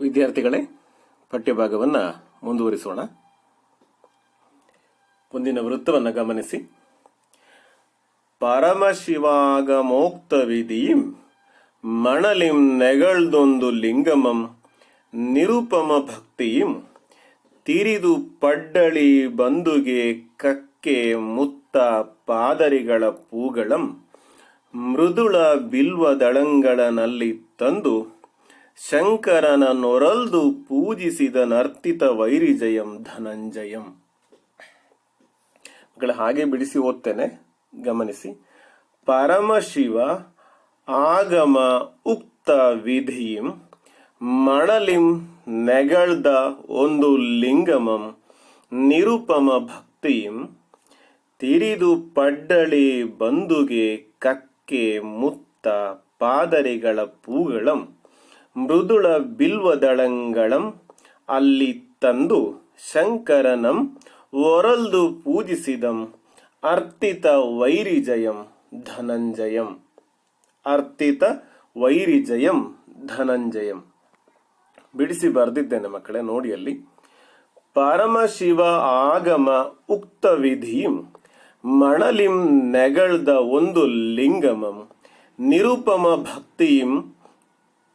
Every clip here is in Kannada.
ವಿದ್ಯಾರ್ಥಿಗಳೇ, ಪಠ್ಯಭಾಗವನ್ನು ಮುಂದುವರಿಸೋಣ. ಮುಂದಿನ ವೃತ್ತವನ್ನು ಗಮನಿಸಿ. ಪರಮಶಿವಾಗಮೋಕ್ತ ವಿಧಿ ಮಣಲಿಂ ನೆಗಳ್ದೊಂದು ಲಿಂಗಮಂ ನಿರುಪಮ ಭಕ್ತಿಯಿಂ ತಿರಿದು ಪಡ್ಡಳಿ ಬಂದುಗೆ ಕಕ್ಕೆ ಮುತ್ತ ಪಾದರಿಗಳ ಪೂಗಳಂ ಮೃದುಳ ಬಿಲ್ವ ದಳಂಗಳನಲ್ಲಿ ತಂದು ಶಂಕರನ ನೊರಲ್ದು ಪೂಜಿಸಿದ ನರ್ತಿತ ವೈರಿಜಯಂ ಧನಂಜಯಂ. ಮಕ್ಕಳ, ಹಾಗೆ ಬಿಡಿಸಿ ಓದ್ತೇನೆ, ಗಮನಿಸಿ. ಪರಮಶಿವ ಆಗಮ ಉಕ್ತ ವಿಧಿಂ ಮಣಲಿಂ ನೆಗಳ್ದ ಒಂದು ಲಿಂಗಮಂ ನಿರುಪಮ ಭಕ್ತಿಯಂ ತಿರಿದು ಪಡ್ಡಳಿ ಬಂದುಗೆ ಕಕ್ಕೆ ಮುತ್ತ ಪಾದರಿಗಳ ಪೂಗಳಂ. ಮೃದುಳ ಬಿಲ್ವದಳಂಗಳಂ ಅಲ್ಲಿ ತಂದು ಶಂಕರನಂ ಒರಲ್ದು ಪೂಜಿಸಿದಂ ಅರ್ತಿತ ವೈರಿಜಯಂ ಧನಂಜಯಂ. ಅರ್ತಿತ ವೈರಿಜಯಂ ಧನಂಜಯಂ. ಬಿಡಿಸಿ ಬರೆದಿದ್ದೇನೆ ಮಕ್ಕಳೇ, ನೋಡಿ ಅಲ್ಲಿ. ಪರಮಶಿವ ಆಗಮ ಉಕ್ತ ವಿಧಿಂ ಮಣಲಿಂ ನೆಗಳ್ದ ಒಂದು ಲಿಂಗಮಂ, ನಿರುಪಮ ಭಕ್ತಿಂ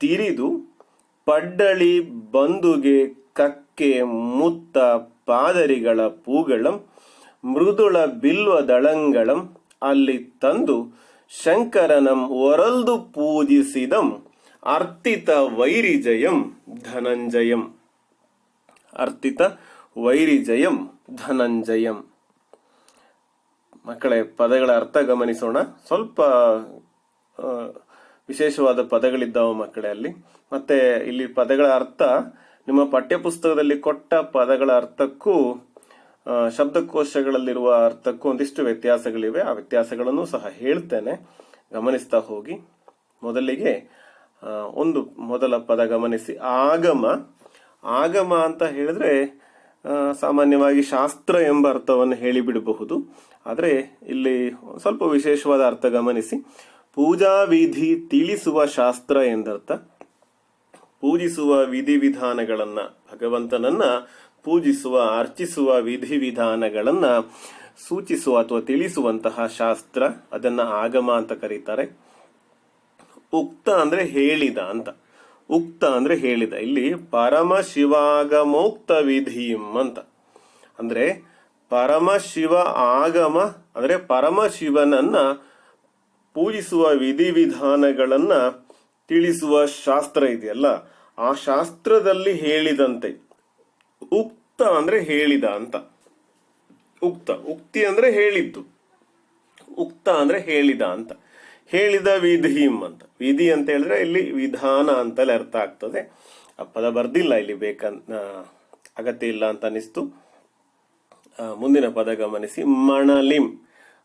ತಿರಿದು ಪಡ್ಡಳಿ ಬಂದುಗೆ ಕಕ್ಕೆ ಮುತ್ತ ಪಾದರಿಗಳ ಪೂಗಳಂ, ಮೃದುಳ ಬಿಲ್ವ ದಳಂಗಳಂ, ಅಲ್ಲಿ ತಂದು ಶಂಕರನಂ ಒರಲ್ದು ಪೂಜಿಸಿದಂ, ಅರ್ತಿತ ವೈರಿಜಯಂ ಧನಂಜಯಂ. ಅರ್ತಿತ ವೈರಿಜಯಂ ಧನಂಜಯಂ. ಮಕ್ಕಳೇ, ಪದಗಳ ಅರ್ಥ ಗಮನಿಸೋಣ. ಸ್ವಲ್ಪ ವಿಶೇಷವಾದ ಪದಗಳಿದ್ದಾವೆ ಮಕ್ಕಳೇ ಅಲ್ಲಿ. ಮತ್ತೆ ಇಲ್ಲಿ ಪದಗಳ ಅರ್ಥ, ನಿಮ್ಮ ಪಠ್ಯಪುಸ್ತಕದಲ್ಲಿ ಕೊಟ್ಟ ಪದಗಳ ಅರ್ಥಕ್ಕೂ ಶಬ್ದಕೋಶಗಳಲ್ಲಿರುವ ಅರ್ಥಕ್ಕೂ ಒಂದಿಷ್ಟು ವ್ಯತ್ಯಾಸಗಳಿವೆ. ಆ ವ್ಯತ್ಯಾಸಗಳನ್ನು ಸಹ ಹೇಳ್ತೇನೆ. ಗಮನಿಸ್ತಾ ಹೋಗಿ. ಮೊದಲಿಗೆ ಒಂದು ಮೊದಲ ಪದ ಗಮನಿಸಿ. ಆಗಮ. ಆಗಮ ಅಂತ ಹೇಳಿದ್ರೆ ಸಾಮಾನ್ಯವಾಗಿ ಶಾಸ್ತ್ರ ಎಂಬ ಅರ್ಥವನ್ನು ಹೇಳಿಬಿಡಬಹುದು. ಆದರೆ ಇಲ್ಲಿ ಸ್ವಲ್ಪ ವಿಶೇಷವಾದ ಅರ್ಥ ಗಮನಿಸಿ. ಪೂಜಾ ವಿಧಿ ತಿಳಿಸುವ ಶಾಸ್ತ್ರ ಎಂದರ್ಥ. ಪೂಜಿಸುವ ವಿಧಿವಿಧಾನಗಳನ್ನ ಭಗವಂತನನ್ನ ಪೂಜಿಸುವ, ಅರ್ಚಿಸುವ ವಿಧಿವಿಧಾನಗಳನ್ನ ಸೂಚಿಸುವ ಅಥವಾ ತಿಳಿಸುವಂತಹ ಶಾಸ್ತ್ರ ಅದನ್ನ ಆಗಮ ಅಂತ ಕರೀತಾರೆ. ಉಕ್ತ ಅಂದ್ರೆ ಹೇಳಿದ ಅಂತ. ಉಕ್ತ ಅಂದ್ರೆ ಹೇಳಿದ. ಇಲ್ಲಿ ಪರಮ ಶಿವಾಗಮೋಕ್ತ ವಿಧಿಂ ಅಂತ. ಅಂದ್ರೆ ಪರಮ ಶಿವ ಆಗಮ, ಅಂದ್ರೆ ಪರಮಶಿವನನ್ನ ಪೂಜಿಸುವ ವಿಧಿವಿಧಾನಗಳನ್ನ ತಿಳಿಸುವ ಶಾಸ್ತ್ರ ಇದೆಯಲ್ಲ, ಆ ಶಾಸ್ತ್ರದಲ್ಲಿ ಹೇಳಿದಂತೆ, ಉಕ್ತ ಅಂದ್ರೆ ಹೇಳಿದ ಅಂತ. ಉಕ್ತ, ಉಕ್ತಿ ಅಂದ್ರೆ ಹೇಳಿದ್ದು. ಉಕ್ತ ಅಂದ್ರೆ ಹೇಳಿದ ಅಂತ. ಹೇಳಿದ ವಿಧಿಂ ಅಂತ. ವಿಧಿ ಅಂತ ಹೇಳಿದ್ರೆ ಇಲ್ಲಿ ವಿಧಾನ ಅಂತಲೇ ಅರ್ಥ ಆಗ್ತದೆ. ಆ ಪದ ಬರ್ದಿಲ್ಲ, ಇಲ್ಲಿ ಬೇಕಂತ ಅಗತ್ಯ ಇಲ್ಲ ಅಂತ ಅನಿಸ್ತು ಮುಂದಿನ ಪದ ಗಮನಿಸಿ, ಮಣಲಿಂ.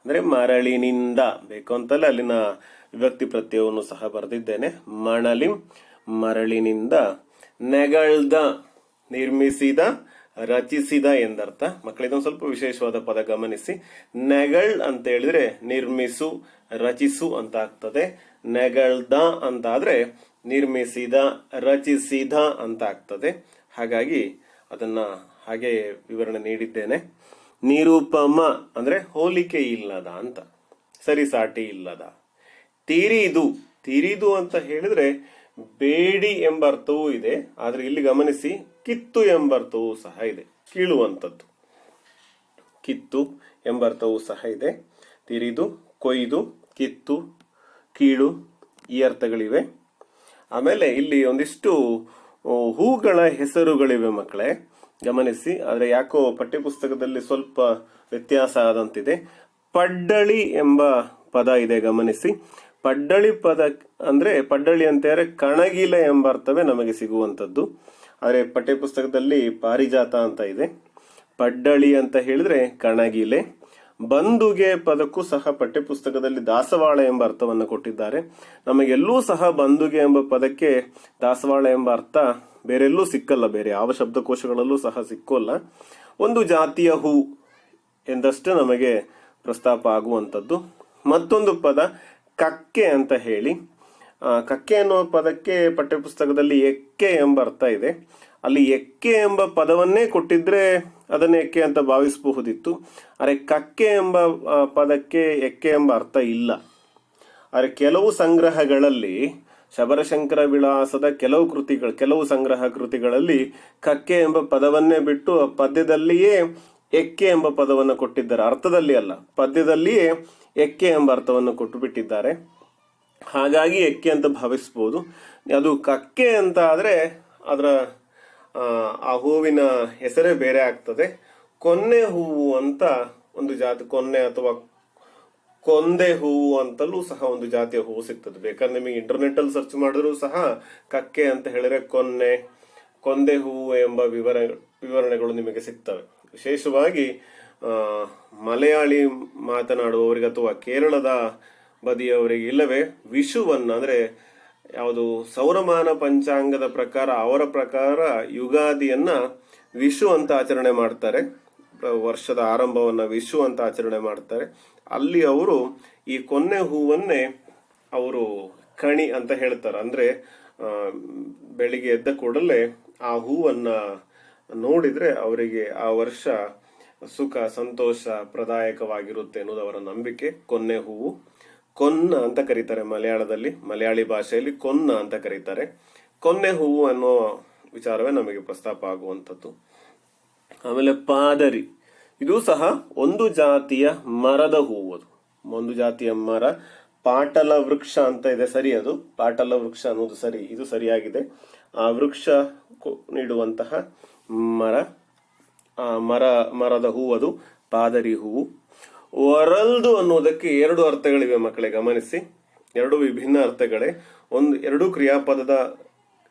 ಅಂದ್ರೆ ಮರಳಿನಿಂದ ಬೇಕು ಅಂತಲ್ಲ, ಅಲ್ಲಿನ ವಿಭಕ್ತಿ ಪ್ರತ್ಯಯವನ್ನು ಸಹ ಬರೆದಿದ್ದೇನೆ. ಮಣಲಿಂ ಮರಳಿನಿಂದ ನೆಗಳ್ದ ನಿರ್ಮಿಸಿದ, ರಚಿಸಿದ ಎಂದರ್ಥ. ಮಕ್ಕಳಿದೊಂದು ಸ್ವಲ್ಪ ವಿಶೇಷವಾದ ಪದ, ಗಮನಿಸಿ. ನೆಗಳ್ ಅಂತ ಹೇಳಿದ್ರೆ ನಿರ್ಮಿಸು, ರಚಿಸು ಅಂತ ಆಗ್ತದೆ. ನೆಗಳ್ದ ಅಂತ ಆದ್ರೆ ನಿರ್ಮಿಸಿದ, ರಚಿಸಿದ ಅಂತ ಆಗ್ತದೆ. ಹಾಗಾಗಿ ಅದನ್ನ ಹಾಗೆ ವಿವರಣೆ ನೀಡಿದ್ದೇನೆ. ನಿರೂಪಮ ಅಂದ್ರೆ ಹೋಲಿಕೆ ಇಲ್ಲದ ಅಂತ, ಸರಿಸಾಟಿ ಇಲ್ಲದ. ತಿರಿದು ತಿರಿದು ಅಂತ ಹೇಳಿದ್ರೆ ಬೇಡಿ ಎಂಬ ಅರ್ಥವೂ ಇದೆ, ಆದ್ರೆ ಇಲ್ಲಿ ಗಮನಿಸಿ ಕಿತ್ತು ಎಂಬ ಅರ್ಥವೂ ಸಹ ಇದೆ, ಕೀಳುವಂಥದ್ದು. ಕಿತ್ತು ಎಂಬ ಅರ್ಥವೂ ಸಹ ಇದೆ, ತಿರಿದು, ಕೊಯ್ದು, ಕಿತ್ತು, ಕೀಳು ಈ ಅರ್ಥಗಳಿವೆ. ಆಮೇಲೆ ಇಲ್ಲಿ ಒಂದಿಷ್ಟು ಹೂಗಳ ಹೆಸರುಗಳಿವೆ ಮಕ್ಕಳೇ. ಗಮನಿಸಿ, ಆದರೆ ಯಾಕೋ ಪಠ್ಯಪುಸ್ತಕದಲ್ಲಿ ಸ್ವಲ್ಪ ವ್ಯತ್ಯಾಸ ಆದಂತಿದೆ. ಪಡ್ಡಳಿ ಎಂಬ ಪದ ಇದೆ, ಗಮನಿಸಿ. ಪಡ್ಡಳಿ ಪದ ಅಂದ್ರೆ, ಪಡ್ಡಳಿ ಅಂತ ಹೇಳಿದ್ರೆ ಕಣಗಿಲೆ ಎಂಬ ಅರ್ಥವೇ ನಮಗೆ ಸಿಗುವಂತದ್ದು ಆದರೆ ಪಠ್ಯಪುಸ್ತಕದಲ್ಲಿ ಪಾರಿಜಾತ ಅಂತ ಇದೆ. ಪಡ್ಡಳಿ ಅಂತ ಹೇಳಿದ್ರೆ ಕಣಗಿಲೆ. ಬಂದುಗೆ ಪದಕ್ಕೂ ಸಹ ಪಠ್ಯಪುಸ್ತಕದಲ್ಲಿ ದಾಸವಾಳ ಎಂಬ ಅರ್ಥವನ್ನು ಕೊಟ್ಟಿದ್ದಾರೆ. ನಮಗೆಲ್ಲೂ ಸಹ ಬಂದುಗೆ ಎಂಬ ಪದಕ್ಕೆ ದಾಸವಾಳ ಎಂಬ ಅರ್ಥ ಬೇರೆಲ್ಲೂ ಸಿಕ್ಕಲ್ಲ, ಬೇರೆ ಯಾವ ಶಬ್ದಕೋಶಗಳಲ್ಲೂ ಸಹ ಸಿಕ್ಕೋಲ್ಲ. ಒಂದು ಜಾತಿಯ ಹೂ ಎಂದಷ್ಟು ನಮಗೆ ಪ್ರಸ್ತಾಪ ಆಗುವಂಥದ್ದು. ಮತ್ತೊಂದು ಪದ ಕಕ್ಕೆ ಅಂತ ಹೇಳಿ. ಕಕ್ಕೆ ಅನ್ನುವ ಪದಕ್ಕೆ ಪಠ್ಯಪುಸ್ತಕದಲ್ಲಿ ಎಕ್ಕೆ ಎಂಬ ಅರ್ಥ ಇದೆ. ಅಲ್ಲಿ ಎಕ್ಕೆ ಎಂಬ ಪದವನ್ನೇ ಕೊಟ್ಟಿದ್ರೆ ಅದನ್ನ ಎಕ್ಕೆ ಅಂತ ಭಾವಿಸಬಹುದಿತ್ತು. ಆದರೆ ಕಕ್ಕೆ ಎಂಬ ಪದಕ್ಕೆ ಎಕ್ಕೆ ಎಂಬ ಅರ್ಥ ಇಲ್ಲ. ಆದರೆ ಕೆಲವು ಸಂಗ್ರಹಗಳಲ್ಲಿ ಶಬರಶಂಕರ ವಿಳಾಸದ ಕೆಲವು ಕೃತಿಗಳು, ಕೆಲವು ಸಂಗ್ರಹ ಕೃತಿಗಳಲ್ಲಿ ಕಕ್ಕೆ ಎಂಬ ಪದವನ್ನೇ ಬಿಟ್ಟು ಪದ್ಯದಲ್ಲಿಯೇ ಎಕ್ಕೆ ಎಂಬ ಪದವನ್ನು ಕೊಟ್ಟಿದ್ದಾರೆ. ಅರ್ಥದಲ್ಲಿ ಅಲ್ಲ, ಪದ್ಯದಲ್ಲಿಯೇ ಎಕ್ಕೆ ಎಂಬ ಅರ್ಥವನ್ನು ಕೊಟ್ಟು ಬಿಟ್ಟಿದ್ದಾರೆ ಹಾಗಾಗಿ ಎಕ್ಕೆ ಅಂತ ಭಾವಿಸ್ಬೋದು. ಅದು ಕಕ್ಕೆ ಅಂತ ಆದರೆ ಅದರ ಆ ಹೂವಿನ ಹೆಸರೇ ಬೇರೆ ಆಗ್ತದೆ. ಕೊನ್ನೆ ಹೂವು ಅಂತ ಒಂದು ಜಾತಿ, ಕೊನ್ನೆ ಅಥವಾ ಕೊಂದೆ ಹೂವು ಅಂತಲೂ ಸಹ ಒಂದು ಜಾತಿಯ ಹೂವು ಸಿಗ್ತದೆ. ಬೇಕಾದ್ರೆ ನಿಮಗೆ ಇಂಟರ್ನೆಟ್ ಅಲ್ಲಿ ಸರ್ಚ್ ಮಾಡಿದ್ರು ಸಹ ಕಕ್ಕೆ ಅಂತ ಹೇಳಿದ್ರೆ ಕೊನ್ನೆ, ಕೊಂದೆ ಹೂವು ಎಂಬ ವಿವರ, ವಿವರಣೆಗಳು ನಿಮಗೆ ಸಿಗ್ತವೆ. ವಿಶೇಷವಾಗಿ ಮಲಯಾಳಿ ಮಾತನಾಡುವವರಿಗೆ ಅಥವಾ ಕೇರಳದ ಬದಿಯವರಿಗೆ ಇಲ್ಲವೇ ವಿಷುವನ್ನ ಅಂದ್ರೆ ಯಾವುದು ಸೌರಮಾನ ಪಂಚಾಂಗದ ಪ್ರಕಾರ, ಅವರ ಪ್ರಕಾರ ಯುಗಾದಿಯನ್ನ ವಿಷು ಅಂತ ಆಚರಣೆ ಮಾಡ್ತಾರೆ. ವರ್ಷದ ಆರಂಭವನ್ನ ವಿಷು ಅಂತ ಆಚರಣೆ ಮಾಡ್ತಾರೆ. ಅಲ್ಲಿ ಅವರು ಈ ಕೊನ್ನೆ ಹೂವನ್ನೇ ಅವರು ಕಣಿ ಅಂತ ಹೇಳ್ತಾರೆ. ಅಂದ್ರೆ ಬೆಳಿಗ್ಗೆ ಎದ್ದ ಕೂಡಲೇ ಆ ಹೂವನ್ನ ನೋಡಿದ್ರೆ ಅವರಿಗೆ ಆ ವರ್ಷ ಸುಖ, ಸಂತೋಷ, ಪ್ರದಾಯಕವಾಗಿರುತ್ತೆ ಅನ್ನೋದು ಅವರ ನಂಬಿಕೆ ಕೊನ್ನೆ ಹೂವು. ಕೊನ್ನ ಅಂತ ಕರೀತಾರೆ ಮಲಯಾಳದಲ್ಲಿ, ಮಲಯಾಳಿ ಭಾಷೆಯಲ್ಲಿ ಕೊನ್ನ ಅಂತ ಕರೀತಾರೆ. ಕೊನ್ನೆ ಹೂವು ಅನ್ನೋ ವಿಚಾರವೇ ನಮಗೆ ಪ್ರಸ್ತಾಪ ಆಗುವಂಥದ್ದು. ಆಮೇಲೆ ಪಾದರಿ. ಇದು ಸಹ ಒಂದು ಜಾತಿಯ ಮರದ ಹೂವು ಅದು ಒಂದು ಜಾತಿಯ ಮರ ಪಾಟಲ ವೃಕ್ಷ ಅಂತ ಇದೆ. ಸರಿ ಅದು. ಪಾಟಲ ವೃಕ್ಷ ಅನ್ನೋದು ಸರಿ. ಇದು ಸರಿಯಾಗಿದೆ. ಆ ವೃಕ್ಷ ನೀಡುವಂತಹ ಮರ, ಆ ಮರ, ಮರದ ಹೂವು ಅದು ಪಾದರಿ ಹೂವು. ಒರಲ್ದು ಅನ್ನೋದಕ್ಕೆ ಎರಡು ಅರ್ಥಗಳಿವೆ ಮಕ್ಕಳೇ, ಗಮನಿಸಿ. ಎರಡು ವಿಭಿನ್ನ ಅರ್ಥಗಳೇ. ಒಂದು, ಎರಡು ಕ್ರಿಯಾಪದದ,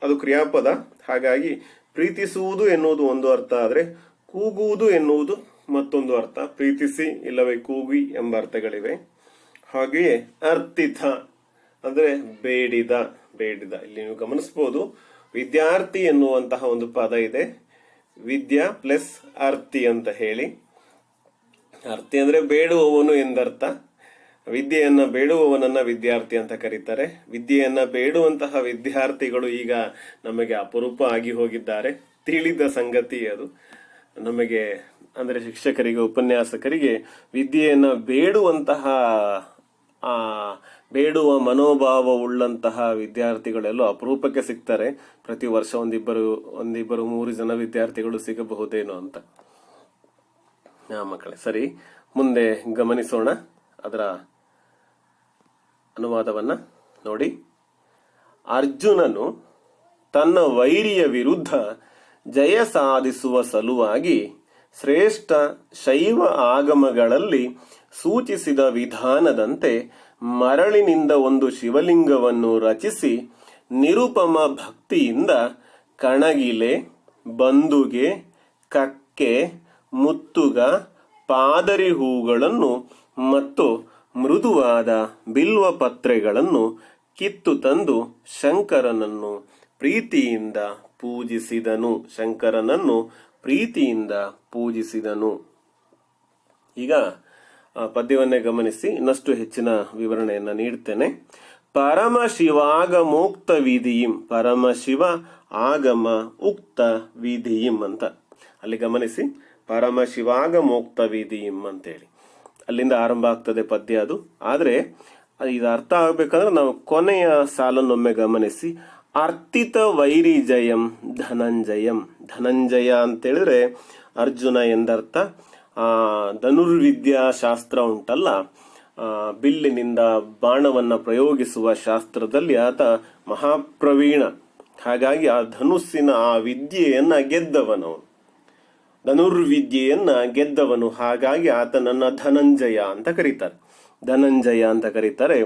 ಅದು ಕ್ರಿಯಾಪದ. ಹಾಗಾಗಿ ಪ್ರೀತಿಸುವುದು ಎನ್ನುವುದು ಒಂದು ಅರ್ಥ. ಆದರೆ ಕೂಗುವುದು ಎನ್ನುವುದು ಮತ್ತೊಂದು ಅರ್ಥ. ಪ್ರೀತಿಸಿ ಇಲ್ಲವೇ ಕೂಗಿ ಎಂಬ ಅರ್ಥಗಳಿವೆ. ಹಾಗೆಯೇ ಅರ್ಥಿತ ಅಂದ್ರೆ ಬೇಡಿದ ಬೇಡಿದ. ಇಲ್ಲಿ ನೀವು ಗಮನಿಸಬಹುದು ವಿದ್ಯಾರ್ಥಿ ಎನ್ನುವಂತಹ ಒಂದು ಪದ ಇದೆ. ವಿದ್ಯಾ ಪ್ಲಸ್ ಅರ್ಥಿ ಅಂತ ಹೇಳಿ. ಅರ್ಥಿ ಅಂದ್ರೆ ಬೇಡುವವನು ಎಂದರ್ಥ. ವಿದ್ಯೆಯನ್ನ ಬೇಡುವವನನ್ನ ವಿದ್ಯಾರ್ಥಿ ಅಂತ ಕರೀತಾರೆ. ವಿದ್ಯೆಯನ್ನ ಬೇಡುವಂತಹ ವಿದ್ಯಾರ್ಥಿಗಳು ಈಗ ನಮಗೆ ಅಪರೂಪ ಆಗಿ ಹೋಗಿದ್ದಾರೆ. ತಿಳಿದ ಸಂಗತಿ ಅದು. ನಮಗೆ ಅಂದ್ರೆ ಶಿಕ್ಷಕರಿಗೆ, ಉಪನ್ಯಾಸಕರಿಗೆ ವಿದ್ಯೆಯನ್ನು ಬೇಡುವಂತಹ ಬೇಡುವ ಮನೋಭಾವ ಉಳ್ಳಂತಹ ವಿದ್ಯಾರ್ಥಿಗಳೆಲ್ಲೋ ಅಪರೂಪಕ್ಕೆ ಸಿಗ್ತಾರೆ. ಪ್ರತಿ ವರ್ಷ ಒಂದಿಬ್ಬರು ಒಂದಿಬ್ಬರು, ಮೂರು ಜನ ವಿದ್ಯಾರ್ಥಿಗಳು ಸಿಗಬಹುದೇನೋ ಅಂತ. ಮಕ್ಕಳೇ, ಸರಿ. ಮುಂದೆ ಗಮನಿಸೋಣ ಅದರ ಅನುವಾದವನ್ನು ನೋಡಿ. ಅರ್ಜುನನು ತನ್ನ ವೈರಿಯ ವಿರುದ್ಧ ಜಯ ಸಾಧಿಸುವ ಸಲುವಾಗಿ ಶ್ರೇಷ್ಠ ಶೈವ ಆಗಮಗಳಲ್ಲಿ ಸೂಚಿಸಿದ ವಿಧಾನದಂತೆ ಮರಳಿನಿಂದ ಒಂದು ಶಿವಲಿಂಗವನ್ನು ರಚಿಸಿ ನಿರುಪಮ ಭಕ್ತಿಯಿಂದ ಕಣಗಿಲೆ, ಬಂದುಗೆ, ಕಕ್ಕೆ, ಮುತ್ತುಗ, ಪಾದರಿ ಹೂಗಳನ್ನು ಮತ್ತು ಮೃದುವಾದ ಬಿಲ್ವ ಪತ್ರೆಗಳನ್ನು ಕಿತ್ತು ತಂದು ಶಂಕರನನ್ನು ಪ್ರೀತಿಯಿಂದ ಪೂಜಿಸಿದನು. ಶಂಕರನನ್ನು ಪ್ರೀತಿಯಿಂದ ಪೂಜಿಸಿದನು. ಈಗ ಪದ್ಯವನ್ನೇ ಗಮನಿಸಿ, ಇನ್ನಷ್ಟು ಹೆಚ್ಚಿನ ವಿವರಣೆಯನ್ನು ನೀಡ್ತೇನೆ. ಪರಮ ಶಿವಾಗಮೋಕ್ತ ವಿಧಿಯಿಂ ಪರಮಶಿವ ಆಗಮ ಉಕ್ತ ವಿಧಿಯಿಂ ಅಂತ. ಅಲ್ಲಿ ಗಮನಿಸಿ, ಪರಮ ಶಿವಾಗಮೋಕ್ತ ವಿಧಿಯಿಂ ಅಂತೇಳಿ. ಅಲ್ಲಿಂದ ಆರಂಭ ಆಗ್ತದೆ ಪದ್ಯ ಅದು. ಆದರೆ ಇದು ಅರ್ಥ ಆಗ್ಬೇಕಂದ್ರೆ ನಾವು ಕೊನೆಯ ಸಾಲನ್ನೊಮ್ಮೆ ಗಮನಿಸಿ ಅರ್ಥಿತ ವೈರಿ ಜಯಂ ಧನಂಜಯಂ. ಧನಂಜಯ ಅಂತ ಹೇಳಿದ್ರೆ ಅರ್ಜುನ ಎಂದರ್ಥ, ಆ, ಧನುರ್ವಿದ್ಯಾ ಶಾಸ್ತ್ರ ಉಂಟಲ್ಲ ಬಿಲ್ಲಿನಿಂದ ಬಾಣವನ್ನು ಪ್ರಯೋಗಿಸುವ ಶಾಸ್ತ್ರದಲ್ಲಿ ಆತ ಮಹಾಪ್ರವೀಣ. ಹಾಗಾಗಿ ಆ ಧನುಸ್ಸಿನ ಆ ವಿದ್ಯೆಯನ್ನ ಗೆದ್ದವನು. ಧನುರ್ವಿದ್ಯೆಯನ್ನ ಗೆದ್ದವನು, ಹಾಗಾಗಿ ಆತನನ್ನ ಧನಂಜಯ ಅಂತ ಕರೀತಾರೆ. ಧನಂಜಯ ಅಂತ ಕರೀತಾರೆ.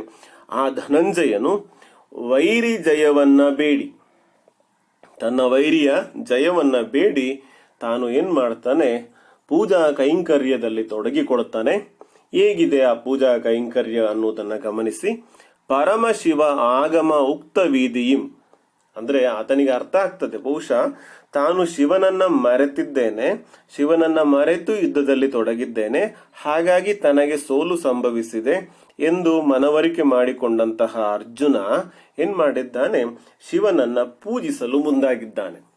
ಆ ಧನಂಜಯನು ವೈರಿ ಜಯವನ್ನ ಬೇಡಿ. ತನ್ನ ವೈರಿಯ ಜಯವನ್ನ ಬೇಡಿ. ತಾನು ಏನ್ ಮಾಡ್ತಾನೆ? ಪೂಜಾ ಕೈಂಕರ್ಯದಲ್ಲಿ ತೊಡಗಿಕೊಡುತ್ತಾನೆ ಹೇಗಿದೆ ಆ ಪೂಜಾ ಕೈಂಕರ್ಯ ಅನ್ನೋದನ್ನು ಗಮನಿಸಿ. ಪರಮಶಿವ ಆಗಮ ಉಕ್ತ ವೀದಿಯಿಂ. ಅಂದ್ರೆ ಆತನಿಗೆ ಅರ್ಥ ಆಗ್ತದೆ. ಬಹುಶಃ ತಾನು ಶಿವನನ್ನ ಮರೆತಿದ್ದೇನೆ. ಶಿವನನ್ನ ಮರೆತು ಯುದ್ಧದಲ್ಲಿ ತೊಡಗಿದ್ದೇನೆ. ಹಾಗಾಗಿ ತನಗೆ ಸೋಲು ಸಂಭವಿಸಿದೆ. ಎಂದು ಮನವರಿಕೆ ಮಾಡಿಕೊಂಡಂತಹ ಅರ್ಜುನ ಏನ್ ಮಾಡಿದ್ದಾನೆ? ಶಿವನನ್ನ ಪೂಜಿಸಲು ಮುಂದಾಗಿದ್ದಾನೆ.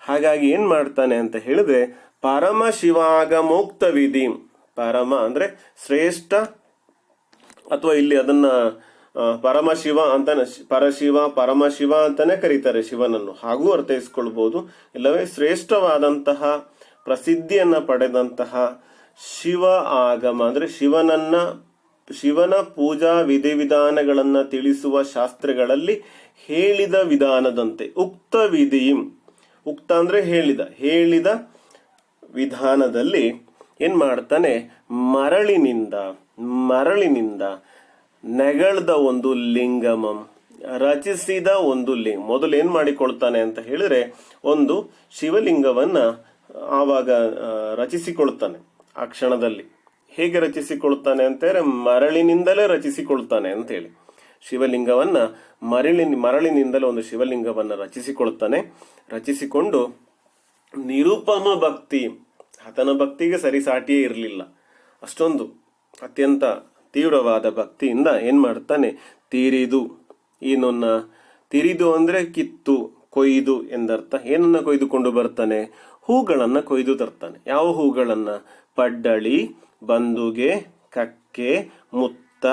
ಹಾಗಾಗಿ ಏನ್ ಮಾಡ್ತಾನೆ ಅಂತ ಹೇಳಿದ್ರೆ, ಪರಮ ಶಿವಾಗಮೋಕ್ತ ವಿಧಿ, ಪರಮ ಅಂದ್ರೆ ಶ್ರೇಷ್ಠ, ಅಥವಾ ಇಲ್ಲಿ ಅದನ್ನ ಪರಮ ಪರಮಶಿವ ಅಂತಾನೆ ಪರಶಿವ ಪರಮಶಿವ ಅಂತಾನೆ ಕರೀತಾರೆ ಶಿವನನ್ನು. ಹಾಗೂ ಅರ್ಥೈಸ್ಕೊಳ್ಬಹುದು ಇಲ್ಲವೇ, ಶ್ರೇಷ್ಠವಾದಂತಹ ಪ್ರಸಿದ್ಧಿಯನ್ನ ಪಡೆದಂತಹ ಶಿವ ಆಗಮ, ಅಂದ್ರೆ ಶಿವನನ್ನ ಶಿವನ ಪೂಜಾ ವಿಧಿವಿಧಾನಗಳನ್ನ ತಿಳಿಸುವ ಶಾಸ್ತ್ರಗಳಲ್ಲಿ ಹೇಳಿದ ವಿಧಾನದಂತೆ, ಉಕ್ತ ವಿಧಿಯಂ, ಉಕ್ತ ಅಂದ್ರೆ ಹೇಳಿದ ಹೇಳಿದ ವಿಧಾನದಲ್ಲಿ ಏನ್ ಮಾಡ್ತಾನೆ, ಮರಳಿನಿಂದ ಮರಳಿನಿಂದ ನೆಗಳ್ದ ಒಂದು ಲಿಂಗಮಂ, ರಚಿಸಿದ ಒಂದು ಲಿಂಗ, ಮೊದಲು ಏನ್ ಮಾಡಿಕೊಳ್ತಾನೆ ಅಂತ ಹೇಳಿದ್ರೆ, ಒಂದು ಶಿವಲಿಂಗವನ್ನ ಆವಾಗ ರಚಿಸಿಕೊಳ್ತಾನೆ ಆ ಕ್ಷಣದಲ್ಲಿ. ಹೇಗೆ ರಚಿಸಿಕೊಳ್ತಾನೆ ಅಂತ ಹೇಳಿದ್ರೆ ಮರಳಿನಿಂದಲೇ ರಚಿಸಿಕೊಳ್ತಾನೆ ಅಂತ ಹೇಳಿ ಶಿವಲಿಂಗವನ್ನ ಮರಳಿನ ಮರಳಿನಿಂದಲೇ ಒಂದು ಶಿವಲಿಂಗವನ್ನ ರಚಿಸಿಕೊಳ್ತಾನೆ. ರಚಿಸಿಕೊಂಡು ನಿರುಪಮ ಭಕ್ತಿ, ಆತನ ಭಕ್ತಿಗೆ ಸರಿಸಾಟಿಯೇ ಇರಲಿಲ್ಲ. ಅಷ್ಟೊಂದು ಅತ್ಯಂತ ತೀವ್ರವಾದ ಭಕ್ತಿಯಿಂದ ಏನ್ ಮಾಡ್ತಾನೆ? ತೀರಿದು, ಏನನ್ನ, ತಿರಿದು ಅಂದ್ರೆ ಕಿತ್ತು, ಕೊಯ್ದು ಎಂದರ್ಥ. ಏನನ್ನ ಕೊಯ್ದುಕೊಂಡು ಬರ್ತಾನೆ? ಹೂಗಳನ್ನ ಕೊಯ್ದು ತರ್ತಾನೆ. ಯಾವ ಹೂಗಳನ್ನು? ಪಡ್ಡಳಿ, ಬಂದುಗೆ, ಕಕ್ಕೆ, ಮುತ್ತ,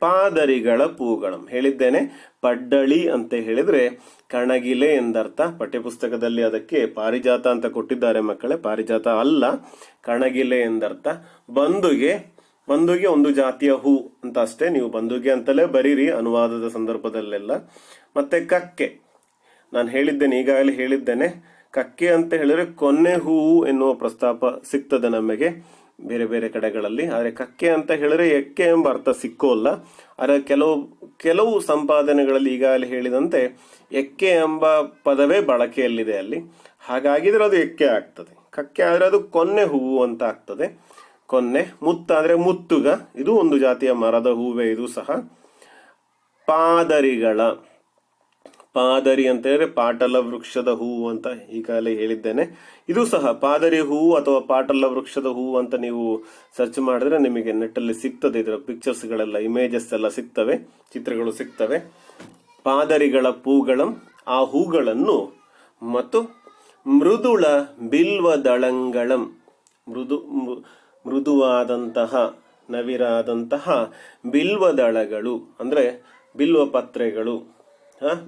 ಪಾದರಿಗಳ ಪೂಗಳು. ಹೇಳಿದ್ದೇನೆ, ಪಡ್ಡಳಿ ಅಂತ ಹೇಳಿದ್ರೆ ಕಣಗಿಲೆ ಎಂದರ್ಥ. ಪಠ್ಯಪುಸ್ತಕದಲ್ಲಿ ಅದಕ್ಕೆ ಪಾರಿಜಾತ ಅಂತ ಕೊಟ್ಟಿದ್ದಾರೆ ಮಕ್ಕಳೇ. ಪಾರಿಜಾತ ಅಲ್ಲ, ಕಣಗಿಲೆ ಎಂದರ್ಥ. ಬಂದುಗೆ ಬಂದುಗೆ ಒಂದು ಜಾತಿಯ ಹೂ ಅಂತ ಅಷ್ಟೇ. ನೀವು ಬಂದುಗೆ ಅಂತಲೇ ಬರೀರಿ, ಅನುವಾದದ ಸಂದರ್ಭದಲ್ಲೆಲ್ಲ. ಮತ್ತೆ ಕಕ್ಕೆ, ನಾನು ಹೇಳಿದ್ದೇನೆ, ಈಗಾಗಲೇ ಹೇಳಿದ್ದೇನೆ. ಕಕ್ಕೆ ಅಂತ ಹೇಳಿದ್ರೆ ಕೊನೆ ಹೂವು ಎನ್ನುವ ಪ್ರಸ್ತಾಪ ಸಿಗ್ತದೆ ನಮಗೆ ಬೇರೆ ಬೇರೆ ಕಡೆಗಳಲ್ಲಿ. ಆದರೆ ಕಕ್ಕೆ ಅಂತ ಹೇಳಿದ್ರೆ ಎಕ್ಕೆ ಎಂಬ ಅರ್ಥ ಸಿಕ್ಕೋಲ್ಲ ಆದರೆ ಕೆಲವು ಕೆಲವು ಸಂಪಾದನೆಗಳಲ್ಲಿ ಈಗಾಗಲೇ ಹೇಳಿದಂತೆ ಎಕ್ಕೆ ಎಂಬ ಪದವೇ ಬಳಕೆಯಲ್ಲಿದೆ ಅಲ್ಲಿ. ಹಾಗಾಗಿದ್ರೆ ಅದು ಎಕ್ಕೆ ಆಗ್ತದೆ. ಕಕ್ಕೆ ಆದರೆ ಅದು ಕೊನ್ನೆ ಹೂವು ಅಂತ ಆಗ್ತದೆ. ಕೊನ್ನೆ ಮುತ್ತ ಅಂದರೆ ಮುತ್ತುಗ. ಇದು ಒಂದು ಜಾತಿಯ ಮರದ ಹೂವೇ, ಇದು ಸಹ ಪಾದರಿಗಳ ಪಾದರಿ ಅಂತ ಹೇಳಿದ್ರೆ ಪಾಟಲ ವೃಕ್ಷದ ಹೂವು ಅಂತ ಈಗಾಗಲೇ ಹೇಳಿದ್ದೇನೆ. ಇದು ಸಹ ಪಾದರಿ ಹೂವು ಅಥವಾ ಪಾಟಲ ವೃಕ್ಷದ ಹೂವು ಅಂತ ನೀವು ಸರ್ಚ್ ಮಾಡಿದ್ರೆ ನಿಮಗೆ ನೆಟ್ಟಲ್ಲಿ ಸಿಗ್ತದೆ. ಇದರ ಪಿಕ್ಚರ್ಸ್ ಗಳೆಲ್ಲ ಇಮೇಜಸ್ ಎಲ್ಲ ಸಿಗ್ತವೆ, ಚಿತ್ರಗಳು ಸಿಗ್ತವೆ. ಪಾದರಿಗಳ ಪೂಗಳಂ, ಆ ಹೂಗಳನ್ನು ಮತ್ತು ಮೃದುಳ ಬಿಲ್ವ ದಳಂಗಳಂ ಮೃದು ಮೃದುವಾದಂತಹ, ನವಿರಾದಂತಹ ಬಿಲ್ವದಳಗಳು, ಅಂದ್ರೆ ಬಿಲ್ವ ಪತ್ರೆಗಳು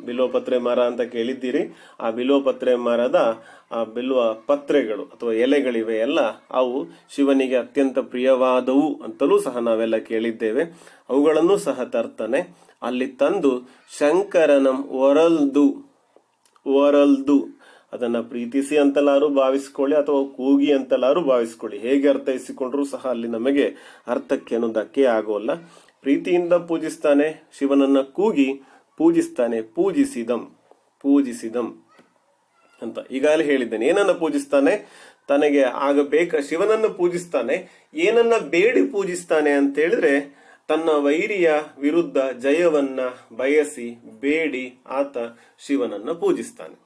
ಬಿಲ್ವಪತ್ರೆ ಮರ ಅಂತ ಕೇಳಿದ್ದೀರಿ. ಆ ಬಿಲ್ವಪತ್ರೆ ಮರದ ಆ ಬಿಲ್ವ ಪತ್ರೆಗಳು ಅಥವಾ ಎಲೆಗಳಿವೆ ಎಲ್ಲ ಅವು ಶಿವನಿಗೆ ಅತ್ಯಂತ ಪ್ರಿಯವಾದವು ಅಂತಲೂ ಸಹ ನಾವೆಲ್ಲ ಕೇಳಿದ್ದೇವೆ. ಅವುಗಳನ್ನು ಸಹ ತರ್ತಾನೆ. ಅಲ್ಲಿ ತಂದು ಶಂಕರನ ಒರಲ್ದು ಒರಲ್ದು. ಅದನ್ನ ಪ್ರೀತಿಸಿ ಅಂತಲಾರು ಭಾವಿಸ್ಕೊಳ್ಳಿ ಅಥವಾ ಕೂಗಿ ಅಂತಲಾರು ಭಾವಿಸ್ಕೊಳ್ಳಿ. ಹೇಗೆ ಅರ್ಥೈಸಿಕೊಂಡ್ರೂ ಸಹ ಅಲ್ಲಿ ನಮಗೆ ಅರ್ಥಕ್ಕೆ ಅನ್ನೋ ಧಕ್ಕೆ ಆಗೋಲ್ಲ. ಪ್ರೀತಿಯಿಂದ ಪೂಜಿಸ್ತಾನೆ ಶಿವನನ್ನ ಕೂಗಿ ಪೂಜಿಸ್ತಾನೆ, ಪೂಜಿಸಿದಂ ಪೂಜಿಸಿದಂ ಅಂತ ಈಗಾಗಲೇ ಹೇಳಿದ್ದೇನೆ. ಏನನ್ನ ಪೂಜಿಸ್ತಾನೆ? ತನಗೆ ಆಗ ಬೇಕ ಶಿವನನ್ನ ಪೂಜಿಸ್ತಾನೆ, ಏನನ್ನ ಬೇಡಿ ಪೂಜಿಸ್ತಾನೆ ಅಂತ ಹೇಳಿದ್ರೆ ತನ್ನ ವೈರಿಯ ವಿರುದ್ಧ ಜಯವನ್ನ ಬಯಸಿ ಬೇಡಿ ಆತ ಶಿವನನ್ನ ಪೂಜಿಸ್ತಾನೆ.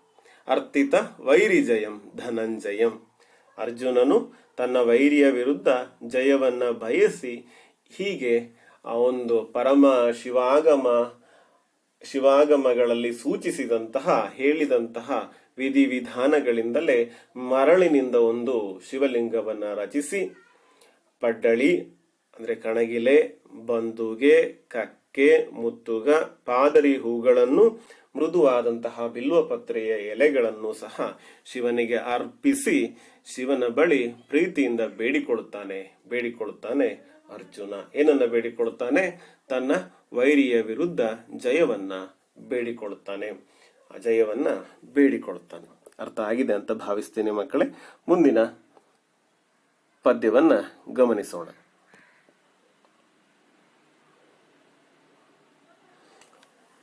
ಅರ್ಥಿತ ವೈರಿ ಜಯಂ, ಧನಂಜಯಂ. ಅರ್ಜುನನು ತನ್ನ ವೈರಿಯ ವಿರುದ್ಧ ಜಯವನ್ನ ಬಯಸಿ ಹೀಗೆ ಆ ಒಂದು ಪರಮ ಶಿವಾಗಮ ಶಿವಾಗಮಗಳಲ್ಲಿ ಸೂಚಿಸಿದಂತಹ, ಹೇಳಿದಂತಹ ವಿಧಿವಿಧಾನಗಳಿಂದಲೇ ಮರಳಿನಿಂದ ಒಂದು ಶಿವಲಿಂಗವನ್ನು ರಚಿಸಿ, ಪಡ್ಡಳಿ, ಅಂದರೆ ಕಣಗಿಲೆ, ಬಂದುಗೆ, ಕಕ್ಕೆ, ಮುತ್ತುಗ, ಪಾದರಿ ಹೂಗಳನ್ನು, ಮೃದುವಾದಂತಹ ಬಿಲ್ವಪತ್ರೆಯ ಎಲೆಗಳನ್ನು ಸಹ ಶಿವನಿಗೆ ಅರ್ಪಿಸಿ ಶಿವನ ಬಳಿ ಪ್ರೀತಿಯಿಂದ ಬೇಡಿಕೊಳ್ಳುತ್ತಾನೆ ಬೇಡಿಕೊಳ್ಳುತ್ತಾನೆ ಅರ್ಜುನ. ಏನನ್ನ ಬೇಡಿಕೊಳ್ಳುತ್ತಾನೆ? ತನ್ನ ವೈರಿಯ ವಿರುದ್ಧ ಜಯವನ್ನ ಬೇಡಿಕೊಳ್ಳುತ್ತಾನೆ. ಆ ಜಯವನ್ನು ಬೇಡಿಕೊಳ್ಳುತ್ತಾನೆ. ಅರ್ಥ ಆಗಿದೆ ಅಂತ ಭಾವಿಸ್ತೇನೆ ಮಕ್ಕಳೇ. ಮುಂದಿನ ಪದ್ಯವನ್ನ ಗಮನಿಸೋಣ.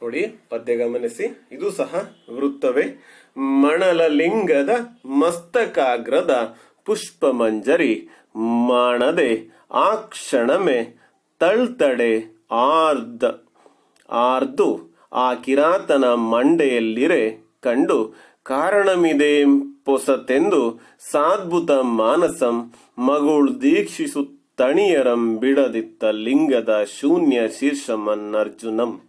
ನೋಡಿ, ಪದ್ಯ ಗಮನಿಸಿ. ಇದು ಸಹ ವೃತ್ತವೇ. ಮಣಲಲಿಂಗದ ಮಸ್ತಕಾಗ್ರದ ಪುಷ್ಪ ಮಂಜರಿ ಮಾಡದೆ ಆ ಕ್ಷಣಮೆ ತಳ್ತಡೆ ಆರ್ದ. ಆರ್ದು, ಆ ಕಿರಾತನ ಮಂಡೆಯಲ್ಲಿರೆ ಕಂಡು, ಕಾರಣಮಿದೆ ಪೊಸತೆಂದು ಸಾದ್ಭುತ ಮಾನಸಂ ಮಗುಳ್ ದೀಕ್ಷಿಸುತ್ತಣಿಯರಂ ಬಿಡದಿತ್ತ ಲಿಂಗದ ಶೂನ್ಯ ಶೀರ್ಷಮನ್ನರ್ಜುನಂ.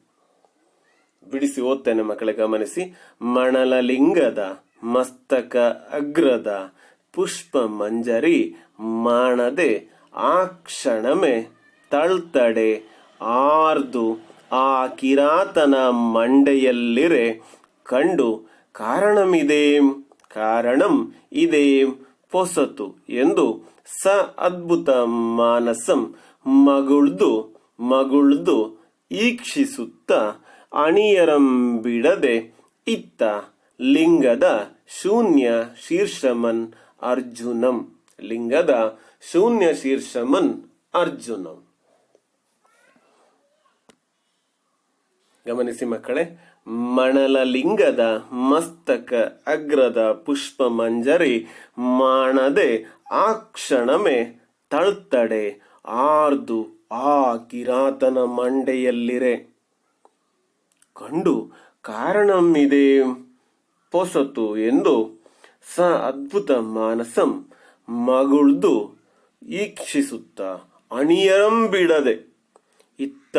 ಬಿಡಿಸಿ ಓದ್ತೇನೆ ಮಕ್ಕಳೇ, ಗಮನಿಸಿ. ಮಣಲಲಿಂಗದ ಮಸ್ತಕ ಅಗ್ರದ ಪುಷ್ಪ ಮಂಜರಿ ಮಾಡದೆ ಆ ಕ್ಷಣಮೆ ತಳ್ತಡೆ ಆರ್ದು ಆ ಕಿರಾತನ ಮಂಡೆಯಲ್ಲಿರೆ. ಕಂಡು ಕಾರಣಮಿದೆ, ಕಾರಣಂ ಇದೆ ಪೊಸತು ಎಂದು ಸ ಅದ್ಭುತ ಮಾನಸಂ ಮಗುಳ್ದು ಮಗುಳ್ದು ಈಕ್ಷಿಸುತ್ತ ಅಣಿಯರಂ ಬಿಡದೆ ಇತ್ತ ಲಿಂಗದ ಶೂನ್ಯ ಶೀರ್ಷಮನ್ ಅರ್ಜುನಂ. ಲಿಂಗದ ಶೂನ್ಯ ಶೀರ್ಷಮನ್ ಅರ್ಜುನಂ. ಗಮನಿಸಿ ಮಕ್ಕಳೇ, ಮಣಲಲಿಂಗದ ಮಸ್ತಕ ಅಗ್ರದ ಪುಷ್ಪ ಮಂಜರಿ ಮಾಡದೆ ಆ ಕ್ಷಣಮೆ ತಳ್ತಡೆ ಆರ್ದು ಆ ಕಿರಾತನ ಮಂಡೆಯಲ್ಲಿರೆ. ಕಂಡು ಕಾರಣಮಿದೆ ಪೊಸತು ಎಂದು ಸ ಅದ್ಭುತ ಮಾನಸಂ ಮಗುಳ್ದು ಈಕ್ಷಿಸುತ್ತ ಅಣಿಯರಂ ಬಿಡದೆ. ಇತ್ತ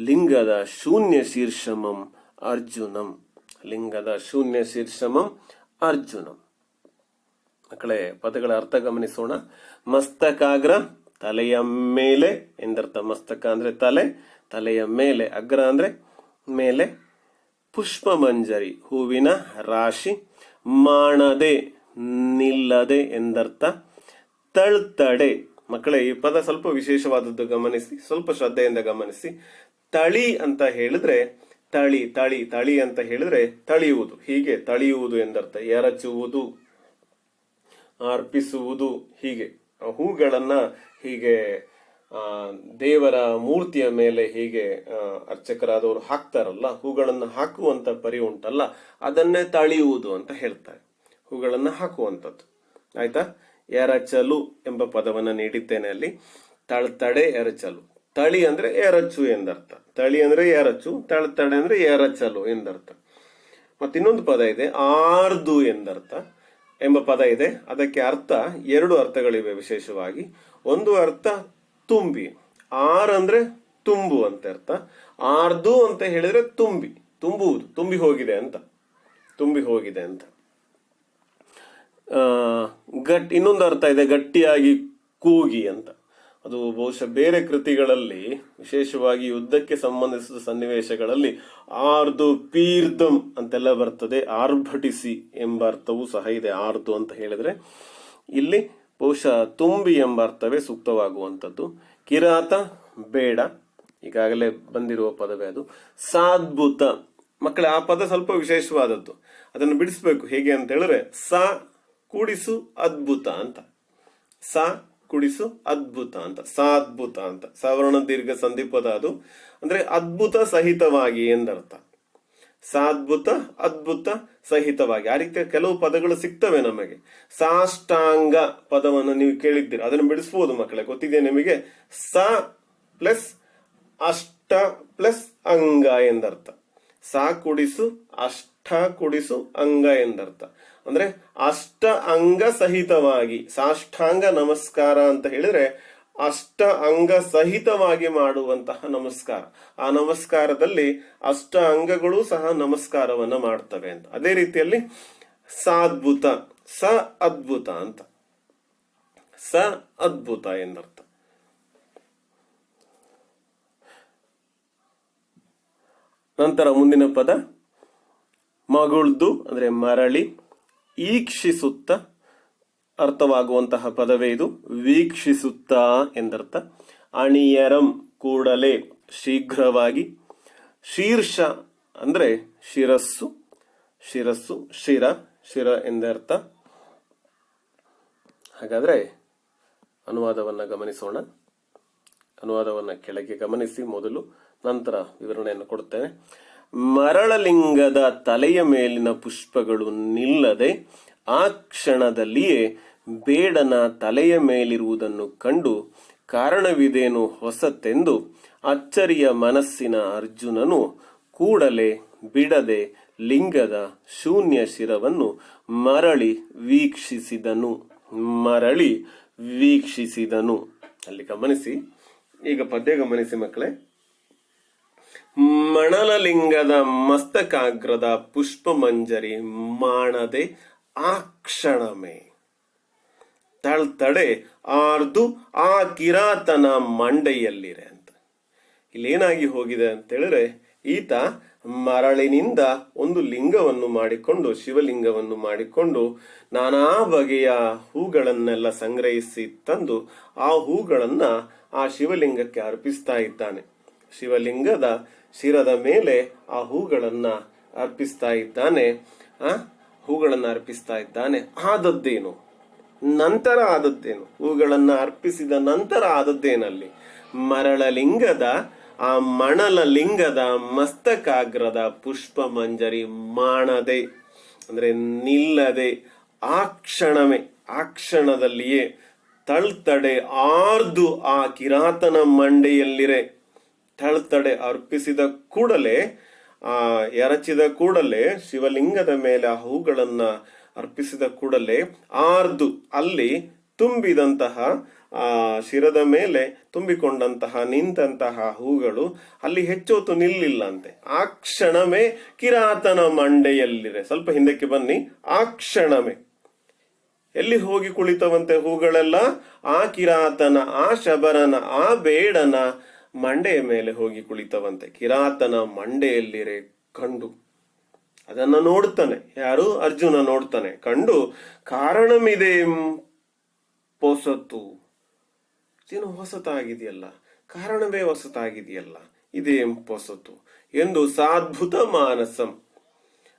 ಲಿಂಗದ ಶೂನ್ಯ ಶೀರ್ಷಮಂ ಅರ್ಜುನಂ. ಲಿಂಗದ ಶೂನ್ಯ ಶೀರ್ಷಮಂ ಅರ್ಜುನಂ. ಮಕ್ಕಳೇ, ಪದಗಳ ಅರ್ಥ ಗಮನಿಸೋಣ. ಮಸ್ತಕಾಗ್ರ, ತಲೆಯ ಮೇಲೆ ಎಂದರ್ಥ. ಮಸ್ತಕ ಅಂದ್ರೆ ತಲೆ, ತಲೆಯ ಮೇಲೆ ಅಗ್ರ ಅಂದ್ರೆ ಮೇಲೆ. ಪುಷ್ಪ ಮಂಜರಿ ಹೂವಿನ ರಾಶಿ ಮಾಡದೆ ನಿಲ್ಲದೆ ಎಂದರ್ಥ. ತಳ್ತಡೆ, ಮಕ್ಕಳೇ, ಈ ಪದ ಸ್ವಲ್ಪ ವಿಶೇಷವಾದದ್ದು ಗಮನಿಸಿ, ಸ್ವಲ್ಪ ಶ್ರದ್ಧೆಯಿಂದ ಗಮನಿಸಿ. ತಳಿ ಅಂತ ಹೇಳಿದ್ರೆ, ತಳಿ ತಳಿ ತಳಿ ಅಂತ ಹೇಳಿದ್ರೆ ತಳಿಯುವುದು. ಹೀಗೆ ತಳಿಯುವುದು ಎಂದರ್ಥ. ಎರಚುವುದು, ಅರ್ಪಿಸುವುದು, ಹೀಗೆ. ಹೂಗಳನ್ನ ಹೀಗೆ ದೇವರ ಮೂರ್ತಿಯ ಮೇಲೆ ಹೀಗೆ ಅರ್ಚಕರಾದವರು ಹಾಕ್ತಾರಲ್ಲ, ಹೂಗಳನ್ನು ಹಾಕುವಂತ ಪರಿ ಉಂಟಲ್ಲ, ಅದನ್ನೇ ತಳಿಯುವುದು ಅಂತ ಹೇಳ್ತಾರೆ. ಹೂಗಳನ್ನ ಹಾಕುವಂಥದ್ದು. ಆಯ್ತಾ? ಎರಚಲು ಎಂಬ ಪದವನ್ನ ನೀಡಿದ್ದೇನೆ ಅಲ್ಲಿ. ತಳ್ತಡೆ ಎರಚಲು. ತಳಿ ಅಂದ್ರೆ ಎರಚು ಎಂದರ್ಥ. ತಳಿ ಅಂದ್ರೆ ಎರಚು ತಳ್ತಡೆ ಅಂದ್ರೆ ಎರಚಲು ಎಂದರ್ಥ. ಮತ್ತೆ ಇನ್ನೊಂದು ಪದ ಇದೆ, ಆರ್ದು ಎಂದರ್ಥ. ಎಂಬ ಪದ ಇದೆ, ಅದಕ್ಕೆ ಅರ್ಥ ಎರಡು ಅರ್ಥಗಳಿವೆ ವಿಶೇಷವಾಗಿ. ಒಂದು ಅರ್ಥ ತುಂಬಿ, ಆರ್ ಅಂದ್ರೆ ತುಂಬು ಅಂತ ಅರ್ಥ. ಆರ್ದು ಅಂತ ಹೇಳಿದ್ರೆ ತುಂಬಿ, ತುಂಬುವುದು, ತುಂಬಿ ಹೋಗಿದೆ ಅಂತ, ತುಂಬಿ ಹೋಗಿದೆ ಅಂತ. ಗಟ್, ಇನ್ನೊಂದು ಅರ್ಥ ಇದೆ, ಗಟ್ಟಿಯಾಗಿ ಕೂಗಿ ಅಂತ. ಅದು ಬಹುಶಃ ಬೇರೆ ಕೃತಿಗಳಲ್ಲಿ, ವಿಶೇಷವಾಗಿ ಯುದ್ಧಕ್ಕೆ ಸಂಬಂಧಿಸಿದ ಸನ್ನಿವೇಶಗಳಲ್ಲಿ, ಆರ್ದು ಪೀರ್ದಂ ಅಂತೆಲ್ಲ ಬರ್ತದೆ. ಆರ್ಭಟಿಸಿ ಎಂಬ ಅರ್ಥವೂ ಸಹ ಇದೆ, ಆರ್ದು ಅಂತ ಹೇಳಿದ್ರೆ. ಇಲ್ಲಿ ಬಹುಶಃ ತುಂಬಿ ಎಂಬ ಅರ್ಥವೇ ಸೂಕ್ತವಾಗುವಂಥದ್ದು. ಕಿರಾತ, ಬೇಡ, ಈಗಾಗಲೇ ಬಂದಿರುವ ಪದವೇ ಅದು. ಸಾದ್ಭುತ, ಮಕ್ಕಳ, ಆ ಪದ ಸ್ವಲ್ಪ ವಿಶೇಷವಾದದ್ದು. ಅದನ್ನು ಬಿಡಿಸ್ಬೇಕು. ಹೇಗೆ ಅಂತ ಹೇಳಿದ್ರೆ, ಸ ಕೂಡಿಸು ಅದ್ಭುತ ಅಂತ. ಸ ಕುಡಿಸು ಅದ್ಭುತ ಅಂತ, ಸಾದ್ಭುತ ಅಂತ. ಸವರ್ಣ ದೀರ್ಘ ಸಂಧಿ ಪದ ಅದು. ಅಂದ್ರೆ ಅದ್ಭುತ ಸಹಿತವಾಗಿ ಎಂದರ್ಥ. ಸಾದ್ಭುತ, ಅದ್ಭುತ ಸಹಿತವಾಗಿ. ಆ ರೀತಿಯ ಕೆಲವು ಪದಗಳು ಸಿಗ್ತವೆ ನಮಗೆ. ಸಾಷ್ಟಾಂಗ ಪದವನ್ನು ನೀವು ಕೇಳಿದ್ದೀರಿ. ಅದನ್ನು ಬಿಡಿಸಬಹುದು ಮಕ್ಕಳೇ. ಗೊತ್ತಿದೆ ನಿಮಗೆ? ಸ ಪ್ಲಸ್ ಅಷ್ಟ ಪ್ಲಸ್ ಅಂಗ ಎಂದರ್ಥ. ಸಾ ಕುಡಿಸು, ಅಷ್ಟ ಕುಡಿಸು, ಅಂಗ ಎಂದರ್ಥ. ಅಂದ್ರೆ ಅಷ್ಟ ಅಂಗ ಸಹಿತವಾಗಿ ಸಾಷ್ಟಾಂಗ ನಮಸ್ಕಾರ ಅಂತ ಹೇಳಿದ್ರೆ ಅಷ್ಟ ಅಂಗ ಸಹಿತವಾಗಿ ಮಾಡುವಂತಹ ನಮಸ್ಕಾರ. ಆ ನಮಸ್ಕಾರದಲ್ಲಿ ಅಷ್ಟ ಅಂಗಗಳು ಸಹ ನಮಸ್ಕಾರವನ್ನ ಮಾಡ್ತವೆ ಅಂತ. ಅದೇ ರೀತಿಯಲ್ಲಿ ಸಾದ್ಭುತ ಸ ಅದ್ಭುತ ಅಂತ. ಸ ಅದ್ಭುತ ಎಂದರ್ಥ. ನಂತರ ಮುಂದಿನ ಪದ ಮಗುಳ್ದು, ಅಂದ್ರೆ ಮರಳಿ. ಈಕ್ಷಿಸುತ್ತ ಅರ್ಥವಾಗುವಂತಹ ಪದವೇ ಇದು. ವೀಕ್ಷಿಸುತ್ತಾ ಎಂದರ್ಥ. ಅಣಿಯರಂ ಕೂಡಲೇ ಶೀಘ್ರವಾಗಿ. ಶೀರ್ಷ ಅಂದರೆ ಶಿರಸ್ಸು. ಶಿರಸ್ಸು, ಶಿರ ಶಿರ ಎಂದರ್ಥ. ಹಾಗಾದರೆ ಅನುವಾದವನ್ನು ಗಮನಿಸೋಣ. ಅನುವಾದವನ್ನು ಕೆಳಗೆ ಗಮನಿಸಿ, ಮೊದಲು ನಂತರ ವಿವರಣೆಯನ್ನು ಕೊಡುತ್ತೇನೆ. ಮರಳಲಿಂಗದ ತಲೆಯ ಮೇಲಿನ ಪುಷ್ಪಗಳು ನಿಲ್ಲದೆ ಆ ಕ್ಷಣದಲ್ಲಿಯೇ ಬೇಡನ ತಲೆಯ ಮೇಲಿರುವುದನ್ನು ಕಂಡು ಕಾರಣವಿದೇನು ಹೊಸತೆಂದು ಅಚ್ಚರಿಯ ಮನಸ್ಸಿನ ಅರ್ಜುನನು ಕೂಡಲೇ ಬಿಡದೆ ಲಿಂಗದ ಶೂನ್ಯ ಶಿರವನ್ನು ಮರಳಿ ವೀಕ್ಷಿಸಿದನು. ಮರಳಿ ವೀಕ್ಷಿಸಿದನು. ಅಲ್ಲಿ ಗಮನಿಸಿ. ಈಗ ಪದ್ಯ ಗಮನಿಸಿ ಮಕ್ಕಳೇ. ಮಣಲಲಿಂಗದ ಮಸ್ತಕಾಗ್ರದ ಪುಷ್ಪಮಂಜರಿ ಮಾಡದೆ ಆ ಕ್ಷಣಮೇ ತಳ್ತಡೆ ಆರ್ದು ಆ ಕಿರಾತನ ಮಂಡೆಯಲ್ಲಿರೆ ಅಂತ. ಇಲ್ಲೇನಾಗಿ ಹೋಗಿದೆ ಅಂತ ಹೇಳಿದ್ರೆ ಈತ ಮರಳಿನಿಂದ ಒಂದು ಲಿಂಗವನ್ನು ಮಾಡಿಕೊಂಡು, ಶಿವಲಿಂಗವನ್ನು ಮಾಡಿಕೊಂಡು ನಾನಾ ಬಗೆಯ ಹೂಗಳನ್ನೆಲ್ಲ ಸಂಗ್ರಹಿಸಿ ತಂದು ಆ ಹೂಗಳನ್ನ ಆ ಶಿವಲಿಂಗಕ್ಕೆ ಅರ್ಪಿಸ್ತಾ ಇದ್ದಾನೆ. ಶಿವಲಿಂಗದ ಶಿರದ ಮೇಲೆ ಆ ಹೂಗಳನ್ನು ಅರ್ಪಿಸ್ತಾ ಇದ್ದಾನೆ. ಆ? ಹೂಗಳನ್ನು ಅರ್ಪಿಸ್ತಾ ಇದ್ದಾನೆ. ಆದದ್ದೇನು? ನಂತರ ಆದದ್ದೇನು? ಹೂಗಳನ್ನು ಅರ್ಪಿಸಿದ ನಂತರ ಆದದ್ದೇನಲ್ಲಿ? ಮರಳಲಿಂಗದ, ಆ ಮಣಲ ಲಿಂಗದ ಮಸ್ತಕಾಗ್ರದ ಪುಷ್ಪ ಮಂಜರಿ ಮಾಡದೆ ಅಂದ್ರೆ ನಿಲ್ಲದೆ, ಆ ಕ್ಷಣವೇ, ಆ ಕ್ಷಣದಲ್ಲಿಯೇ ತಳ್ತಡೆ ಆರ್ದು ಆ ಕಿರಾತನ ಮಂಡೆಯಲ್ಲಿರೆ ತಳ್ತಡೆ ಅರ್ಪಿಸಿದ ಕೂಡಲೇ, ಆ, ಎರಚಿದ ಕೂಡಲೇ, ಶಿವಲಿಂಗದ ಮೇಲೆ ಆ ಹೂಗಳನ್ನ ಅರ್ಪಿಸಿದ ಕೂಡಲೇ ಆರ್ದು ಅಲ್ಲಿ ತುಂಬಿದಂತಹ, ಆ, ಶಿರದ ಮೇಲೆ ತುಂಬಿಕೊಂಡಂತಹ ನಿಂತಹ ಹೂಗಳು ಅಲ್ಲಿ ಹೆಚ್ಚೊತ್ತು ನಿಲ್ಲಿಲ್ಲ ಅಂತೆ ಆ ಕ್ಷಣವೇ ಕಿರಾತನ ಮಂಡೆಯಲ್ಲಿದೆ. ಸ್ವಲ್ಪ ಹಿಂದಕ್ಕೆ ಬನ್ನಿ. ಆ ಕ್ಷಣವೇ. ಎಲ್ಲಿ ಹೋಗಿ ಕುಳಿತವಂತೆ ಹೂಗಳೆಲ್ಲ? ಆ ಕಿರಾತನ, ಆ ಶಬರನ, ಆ ಬೇಡನ ಮಂಡೆಯ ಮೇಲೆ ಹೋಗಿ ಕುಳಿತವಂತೆ. ಕಿರಾತನ ಮಂಡೆಯಲ್ಲಿರೆ ಕಂಡು ಅದನ್ನ ನೋಡ್ತಾನೆ. ಯಾರು? ಅರ್ಜುನ ನೋಡ್ತಾನೆ. ಕಂಡು, ಕಾರಣಮಿದೆ ಹೊಸತು ಏನು ಹೊಸತಾಗಿದೆಯಲ್ಲ. ಕಾರಣವೇ ಹೊಸತಾಗಿದೆಯಲ್ಲ. ಇದೇಂ ಹೊಸತು ಎಂದು ಸಾದ್ಭುತ ಮಾನಸಂ.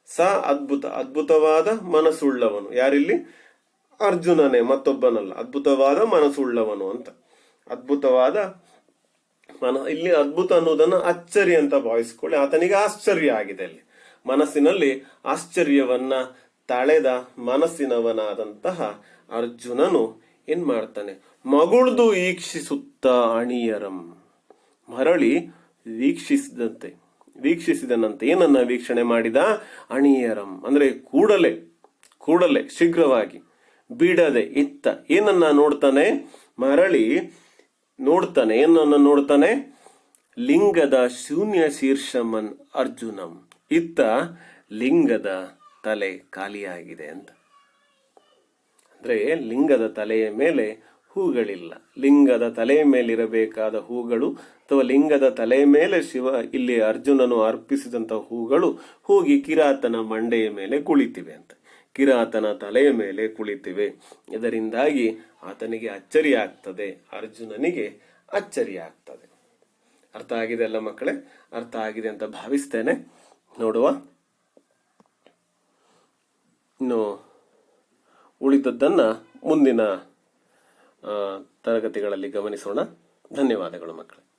ಸ ಅದ್ಭುತ. ಅದ್ಭುತವಾದ ಮನಸ್ಸುಳ್ಳವನು. ಯಾರಿಲ್ಲಿ? ಅರ್ಜುನನೇ, ಮತ್ತೊಬ್ಬನಲ್ಲ. ಅದ್ಭುತವಾದ ಮನಸ್ಸುಳ್ಳವನು ಅಂತ. ಅದ್ಭುತವಾದ ಮನ ಇಲ್ಲಿ ಅದ್ಭುತ ಅನ್ನೋದನ್ನ ಅಚ್ಚರಿ ಅಂತ ಭಾವಿಸ್ಕೊಳ್ಳಿ. ಆತನಿಗೆ ಆಶ್ಚರ್ಯ ಆಗಿದೆ ಅಲ್ಲಿ. ಮನಸ್ಸಿನಲ್ಲಿ ಆಶ್ಚರ್ಯವನ್ನ ತಳೆದ ಮನಸ್ಸಿನವನಾದಂತಹ ಅರ್ಜುನನು ಏನ್ ಮಾಡ್ತಾನೆ? ಮಗುಳ್ದು ಈಕ್ಷಿಸುತ್ತ ಅಣಿಯರಂ. ಮರಳಿ ವೀಕ್ಷಿಸಿದಂತೆ, ವೀಕ್ಷಿಸಿದನಂತೆ ಏನನ್ನ ವೀಕ್ಷಣೆ ಮಾಡಿದ? ಅಣಿಯರಂ. ಅಂದ್ರೆ ಕೂಡಲೇ ಕೂಡಲೇ ಶೀಘ್ರವಾಗಿ ಬಿಡದೆ ಇತ್ತ. ಏನನ್ನ ನೋಡ್ತಾನೆ? ಮರಳಿ ನೋಡ್ತಾನೆ ಏನನ್ನ ನೋಡ್ತಾನೆ? ಲಿಂಗದ ಶೂನ್ಯ ಶೀರ್ಷಮನ್ ಅರ್ಜುನಂ. ಇತ್ತ ಲಿಂಗದ ತಲೆ ಖಾಲಿಯಾಗಿದೆ ಅಂತ. ಅಂದ್ರೆ ಲಿಂಗದ ತಲೆಯ ಮೇಲೆ ಹೂಗಳಿಲ್ಲ. ಲಿಂಗದ ತಲೆಯ ಮೇಲಿರಬೇಕಾದ ಹೂಗಳು ಅಥವಾ ಲಿಂಗದ ತಲೆಯ ಮೇಲೆ ಶಿವ, ಇಲ್ಲಿ ಅರ್ಜುನನು ಅರ್ಪಿಸಿದಂಥ ಹೂಗಳು ಹೋಗಿ ಕಿರಾತನ ಮಂಡೆಯ ಮೇಲೆ ಕುಳಿತಿವೆ ಅಂತ. ಕಿರಾತನ ತಲೆಯ ಮೇಲೆ ಕುಳಿತಿವೆ. ಇದರಿಂದಾಗಿ ಆತನಿಗೆ ಅಚ್ಚರಿ ಆಗ್ತದೆ ಅರ್ಜುನನಿಗೆ ಅಚ್ಚರಿಯಾಗ್ತದೆ. ಅರ್ಥ ಆಗಿದೆ ಅಲ್ಲ ಮಕ್ಕಳೇ? ಅರ್ಥ ಆಗಿದೆ ಅಂತ ಭಾವಿಸ್ತೇನೆ. ನೋಡುವ. ಇನ್ನು ಉಳಿದದ್ದನ್ನ ಮುಂದಿನ ತರಗತಿಗಳಲ್ಲಿ ಗಮನಿಸೋಣ. ಧನ್ಯವಾದಗಳು ಮಕ್ಕಳೇ.